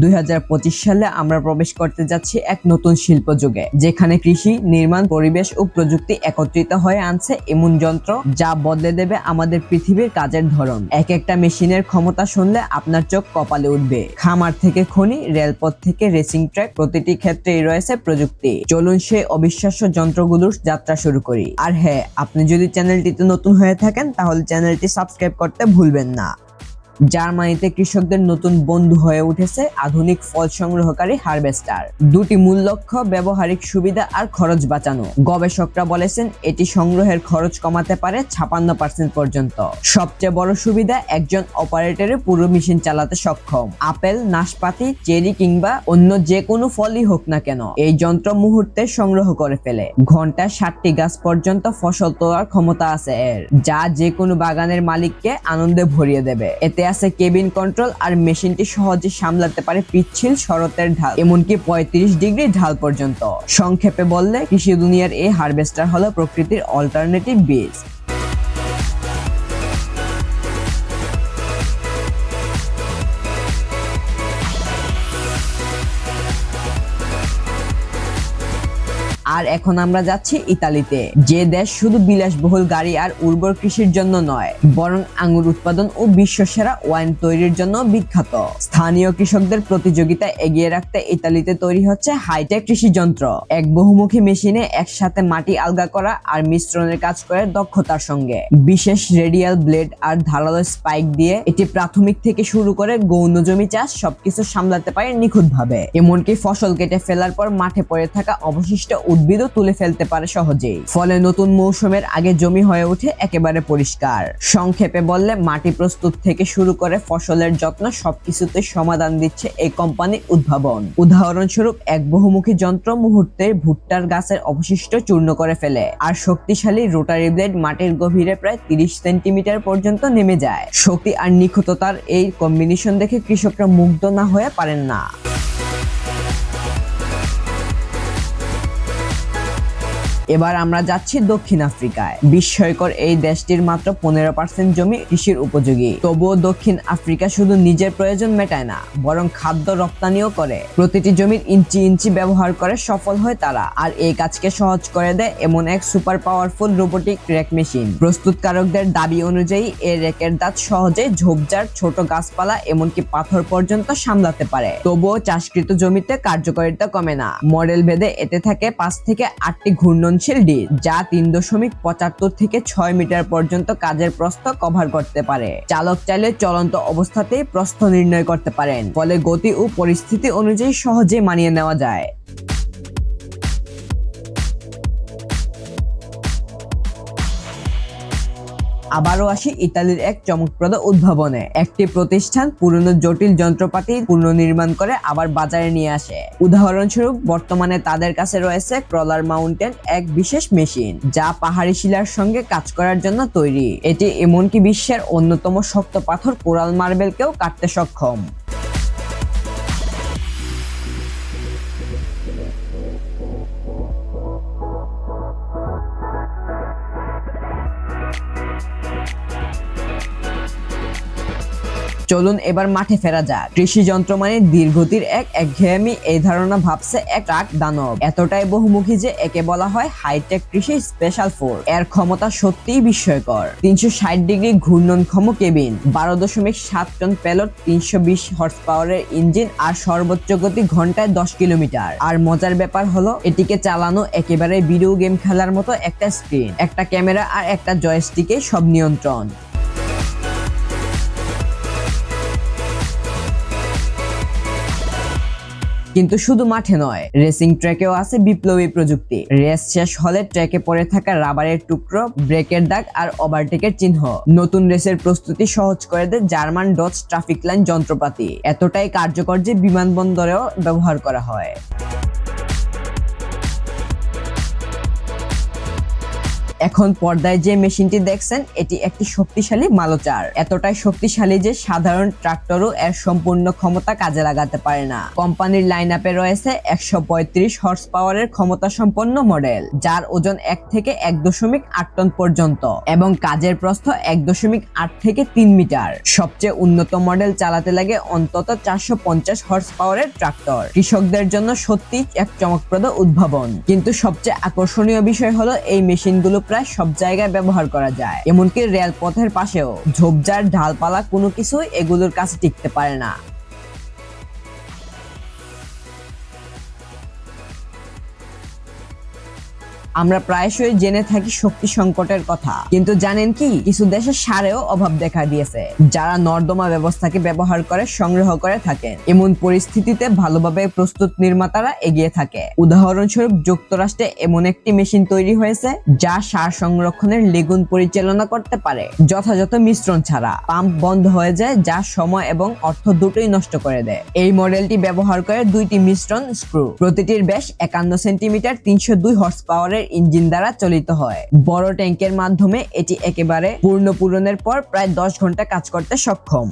দুই হাজার পঁচিশ সালে আমরা প্রবেশ করতে যাচ্ছি এক নতুন শিল্প যুগে, যেখানে কৃষি, নির্মাণ, পরিবেশ ও প্রযুক্তি একত্রিত হয়ে আনছে এমন যন্ত্র যা বদলে দেবে আমাদের পৃথিবীর কাজের ধরন। এক একটা মেশিনের ক্ষমতা শুনলে আপনার চোখ কপালে উঠবে। খামার থেকে খনি, রেলপথ থেকে রেসিং ট্র্যাক প্রতিটি ক্ষেত্রেই রয়েছে প্রযুক্তি। চলুন সেই অবিশ্বাস্য যন্ত্রগুলোর যাত্রা শুরু করি। আর হ্যাঁ আপনি যদি চ্যানেলটিতে নতুন হয়ে থাকেন, তাহলে চ্যানেলটি সাবস্ক্রাইব করতে ভুলবেন না। জার্মানিতে কৃষকদের নতুন বন্ধু হয়ে উঠেছে আধুনিক ফল সংগ্রহকারী হারভেস্টার। দুটি মূল লক্ষ্য, ব্যবহারিক সুবিধা আর খরচ বাঁচানো। গবেষকরা বলেছেন, এটি সংগ্রহের খরচ কমাতে পারে ছাপান্ন পার্সেন্ট পর্যন্ত। সবচেয়ে বড় সুবিধা, একজন অপারেটরে পুরো মেশিন চালাতে সক্ষম। আপেল, নাশপাতি, চেরি কিংবা অন্য যে কোনো ফলই হোক না কেন, এই যন্ত্র মুহূর্তে সংগ্রহ করে ফেলে। ঘন্টায় ষাটটি গাছ পর্যন্ত ফসল তোলার ক্ষমতা আছে এর, যা যে কোনো বাগানের মালিককে আনন্দে ভরিয়ে দেবে। এতে আছে কেবিন কন্ট্রোল আর মেশিনটি সহজে সামলাতে পারে পিচ্ছিল শরতের ঢাল, এমনকি পঁয়ত্রিশ ডিগ্রি ঢাল পর্যন্ত। সংক্ষেপে বললে, কৃষি দুনিয়ার এই হারভেস্টার হলো প্রকৃতির অল্টারনেটিভ বীজ আর এখন আমরা যাচ্ছি ইতালিতে। যে দেশ শুধু বিলাসবহুল গাড়ি আর উর্বর কৃষির জন্য নয়, বরং আঙ্গুর উৎপাদন ও বিশ্বসেরা ওয়াইন তৈরির জন্য বিখ্যাত। স্থানীয় কৃষকদের প্রতিযোগিতা এগিয়ে রাখতে ইতালিতে তৈরি হচ্ছে হাইটেক কৃষি যন্ত্র এক বহুমুখী মেশিনে একসাথে মাটি আলগা করা আর মিশ্রণের কাজ করে দক্ষতার সঙ্গে। বিশেষ রেডিয়াল ব্লেড আর ধারালো স্পাইক দিয়ে এটি প্রাথমিক থেকে শুরু করে গৌণ জমি চাষ সবকিছু সামলাতে পারে নিখুঁতভাবে। এমনকি ফসল কেটে ফেলার পর মাঠে পড়ে থাকা অবশিষ্ট উদ্ভিদও তুলে ফেলতে পারে সহজেই। ফলে নতুন মৌসুমের আগে জমি হয়ে ওঠে একেবারে পরিষ্কার। সংক্ষেপে বললে, মাটি প্রস্তুত থেকে শুরু করে ফসলের যত্ন সবকিছুতে সমাধান দিচ্ছে এই কোম্পানি উদ্ভাবন। উদাহরণস্বরূপ, এক বহুমুখী যন্ত্র মুহূর্তে ভুট্টার গাছের অবশিষ্ট চূর্ণ করে ফেলে আর শক্তিশালী রোটারি ব্লেড মাটির গভীরে প্রায় তিরিশ সেন্টিমিটার পর্যন্ত নেমে যায়। শক্তি আর নিখুঁততার এই কম্বিনেশন দেখে কৃষকরা মুগ্ধ না হয়ে পারেন না। এবার আমরা যাচ্ছি দক্ষিণ আফ্রিকায়। বিস্ময়কর এই দেশটির মাত্র পনেরো পার্সেন্ট জমি কৃষির উপযোগী। তবুও দক্ষিণ আফ্রিকা শুধু নিজের প্রয়োজন মেটায় না, বরং খাদ্য রপ্তানিও করে। প্রতিটি জমির ইঞ্চি ইঞ্চি ব্যবহার করে সফল হয় তারা, আর এই কাজকে সহজ করে দেয় এমন এক super powerful robotic rake machine. প্রস্তুতকারকদের দাবি অনুযায়ী এই রেকের দাঁত সহজে ঝোপঝাড়, ছোট গাছপালা, এমনকি পাথর পর্যন্ত সামলাতে পারে। তবুও চাষকৃত জমিতে কার্যকারিতা কমে না। মডেল ভেদে এতে থাকে পাঁচ থেকে আটটি ঘূর্ণনশীল ডি যা তিন দশমিক পঁচাত্তর থেকে ছয় মিটার পর্যন্ত কাজের প্রস্থ কভার করতে পারে। চালক চাইলে চলন্ত অবস্থাতেই প্রস্থ নির্ণয় করতে পারেন, ফলে গতি ও পরিস্থিতি অনুযায়ী সহজে মানিয়ে নেওয়া যায়। আবারও আসি ইতালির এক চমকপ্রদ উদ্ভাবনে। একটি প্রতিষ্ঠান পুরনো জটিল যন্ত্রপাতি পুনর্নির্মাণ করে আবার বাজারে নিয়ে আসে। উদাহরণস্বরূপ, বর্তমানে তাদের কাছে রয়েছে ক্রলার মাউন্টেন এক বিশেষ মেশিন, যা পাহাড়ি শিলার সঙ্গে কাজ করার জন্য তৈরি। এটি এমনকি বিশ্বের অন্যতম শক্ত পাথর কোরাল মার্বেলকেও কাটতে সক্ষম। চলুন এবার মাঠে ফেরা যাক। কৃষি যন্ত্র মানে দীর্ঘতির এক একঘেয়েমি, এই ধারণা ভাবছে এক ট্রাক দানব। এতটাই বহুমুখী যে একে বলা হয় হাইটেক কৃষি স্পেশাল ফোর্স এর ক্ষমতা সত্যিই বিস্ময়কর। তিনশো ষাট ডিগ্রি ঘূর্ণনক্ষম কেবিন, বারো দশমিক সাত টন প্যালট তিনশো বিশ হর্স পাওয়ারের ইঞ্জিন আর সর্বোচ্চ গতি ঘন্টায় দশ কিলোমিটার। আর মজার ব্যাপার হলো, এটিকে চালানো একেবারে ভিডিও গেম খেলার মতো একটা স্ক্রিন একটা ক্যামেরা আর একটা জয়স্টিকে সব নিয়ন্ত্রণ। কিন্তু শুধু মাঠে নয় রেসিং ট্র্যাকেও আছে বিপ্লবী প্রযুক্তি। রেস শেষ হলে ট্র্যাকে পড়ে থাকা রাবারের টুকরো ব্রেকের দাগ আর ওভারটেকের চিহ্ন। নতুন রেসের প্রস্তুতি সহজ করে দেয় জার্মান ডচ ট্রাফিক লাইন যন্ত্রপাতি। এতটাই কার্যকর যে বিমানবন্দরেও ব্যবহার করা হয়। এখন পর্দায় যে মেশিনটি দেখছেন, এটি একটি শক্তিশালী মালচার। এতটাই শক্তিশালী যে সাধারণ ট্রাক্টরও এর সম্পূর্ণ ক্ষমতা কাজে লাগাতে পারে না। কোম্পানির লাইন আপে রয়েছে একশো পঁয়ত্রিশ হর্স পাওয়ারের ক্ষমতা সম্পন্ন মডেল যার ওজন এক থেকে এক দশমিক আট টন পর্যন্ত এবং কাজের প্রস্থ এক দশমিক আট থেকে তিন মিটার। সবচেয়ে উন্নত মডেল চালাতে লাগে অন্তত চারশো পঞ্চাশ হর্স পাওয়ারের ট্রাক্টর কৃষকদের জন্য সত্যি এক চমকপ্রদ উদ্ভাবন। কিন্তু সবচেয়ে আকর্ষণীয় বিষয় হলো এই মেশিনগুলো প্রায় সব জায়গায় ব্যবহার করা যায়। এমনকি রেলপথের পাশেও ঝোপঝাড়, ঢালপালা কোনো কিছুই এগুলোর কাছে টিকতে পারে না। আমরা প্রায়শই জেনে থাকি শক্তি সংকটের কথা। কিন্তু জানেন কি? কিছু দেশে সারেও অভাব দেখা দিয়েছে। যারা নর্দমা ব্যবস্থাকে ব্যবহার করে, সংগ্রহ করে থাকেন। এমন পরিস্থিতিতে ভালোভাবে প্রস্তুত নির্মাতারা এগিয়ে থাকে। উদাহরণস্বরূপ, যুক্তরাষ্ট্রে এমন একটি মেশিন তৈরি হয়েছে, যা সার সংরক্ষণের লেগুন পরিচালনা করতে পারে। যথাযথ মিশ্রণ ছাড়া। পাম্প বন্ধ হয়ে যায়, যা সময় এবং অর্থ দুটোই নষ্ট করে দেয়। এই মডেলটি ব্যবহার করে দুইটি মিশ্রণ স্ক্রু। প্রতিটির ব্যাস একান্ন সেন্টিমিটার তিনশো দুই হর্স পাওয়ারের ইঞ্জিন দ্বারা চালিত হয়। বড় ট্যাঙ্কের মাধ্যমে এটি একেবারে পূর্ণ পূরণের পর প্রায় দশ ঘণ্টা কাজ করতে সক্ষম।